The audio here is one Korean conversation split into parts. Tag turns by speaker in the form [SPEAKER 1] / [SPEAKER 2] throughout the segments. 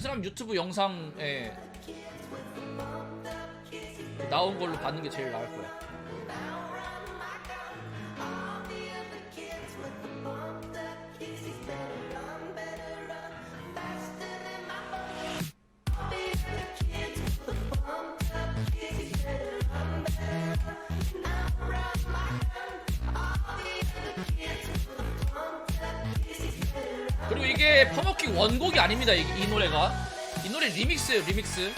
[SPEAKER 1] 그 사람 유튜브 영상에 나온 걸로 받는 게 제일 나을 거야. 그리고 이게 퍼머킹 원곡이 아닙니다. 이, 이 노래가 이 노래 리믹스예요. 리믹스.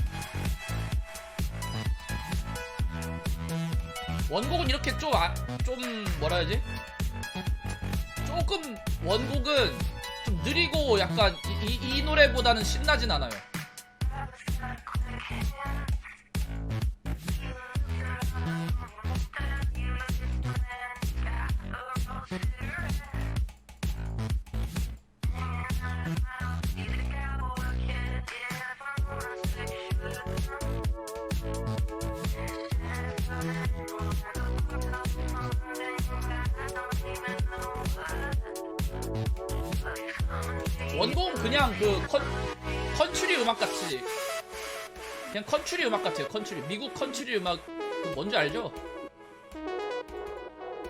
[SPEAKER 1] 원곡은 이렇게 좀, 아, 좀 뭐라 해야지? 조금 원곡은 좀 느리고 약간 이, 이, 이 노래보다는 신나진 않아요. 원곡은 그냥 그 컨, 컨츄리 음악 같이. 그냥 컨츄리 음악 같아요 컨츄리. 미국 컨츄리 음악 그 뭔지 알죠?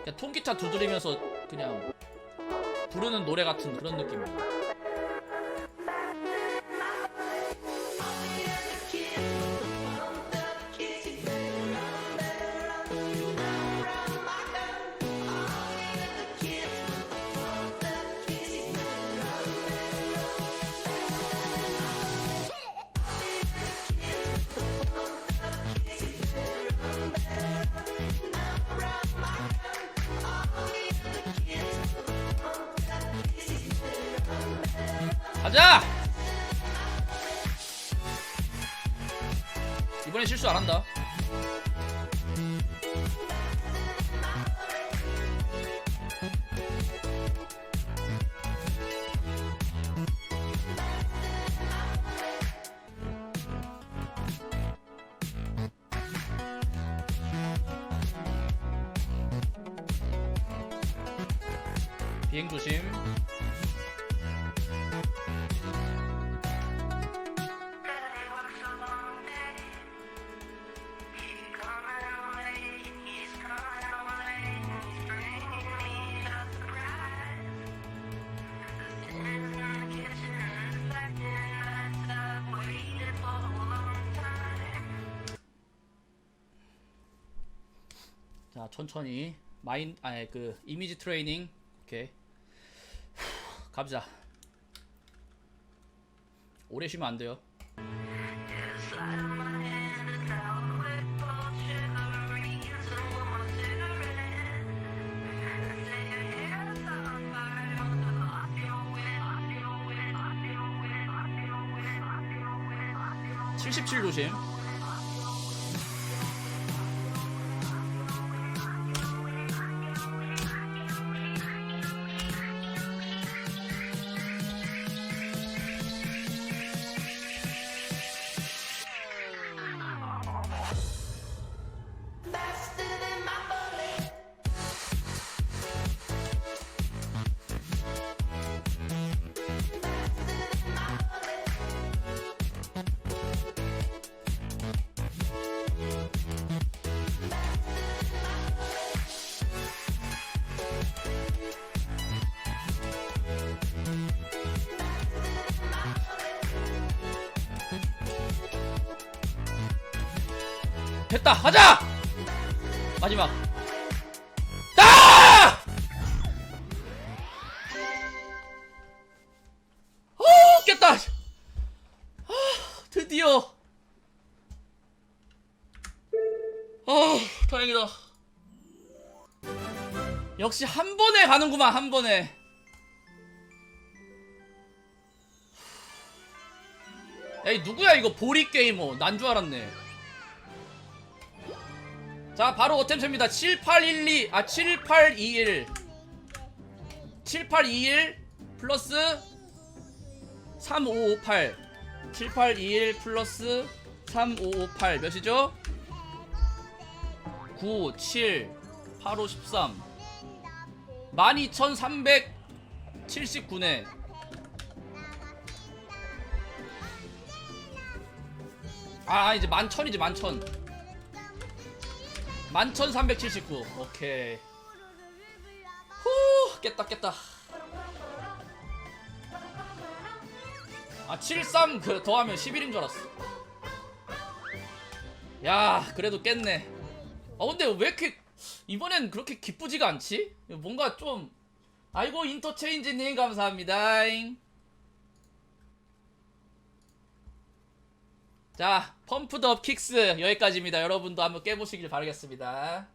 [SPEAKER 1] 그냥 통기타 두드리면서 그냥 부르는 노래 같은 그런 느낌이에요 가자! 이번엔 실수 안 한다. 비행 조심. 자 천천히. 마인 아니 그 이미지 트레이닝. 오케이. 후, 가보자. 오래 쉬면 안 돼요. (77) 조심 됐다 하자! 마지막. 아! 어 깼다! 아 드디어. 아 다행이다. 역시 한 번에 가는구만 한 번에. 에이 누구야 이거 보리 게이머. 난 줄 알았네 자 바로 어템입니다. 7812 아 7821 7821 플러스 3558 7821 플러스 3558 몇이죠? 9 7 85 13 12379네. 아 이제 만천이지 만천 만천 379 오케이. 후 깼다 깼다. 아 73 그 더하면 11인 줄 알았어. 야 그래도 깼네. 아 근데 왜 이렇게 이번엔 그렇게 기쁘지가 않지? 뭔가 좀 아이고 인터체인지님 감사합니다 자 펌프드업 킥스 여기까지입니다. 여러분도 한번 깨보시길 바라겠습니다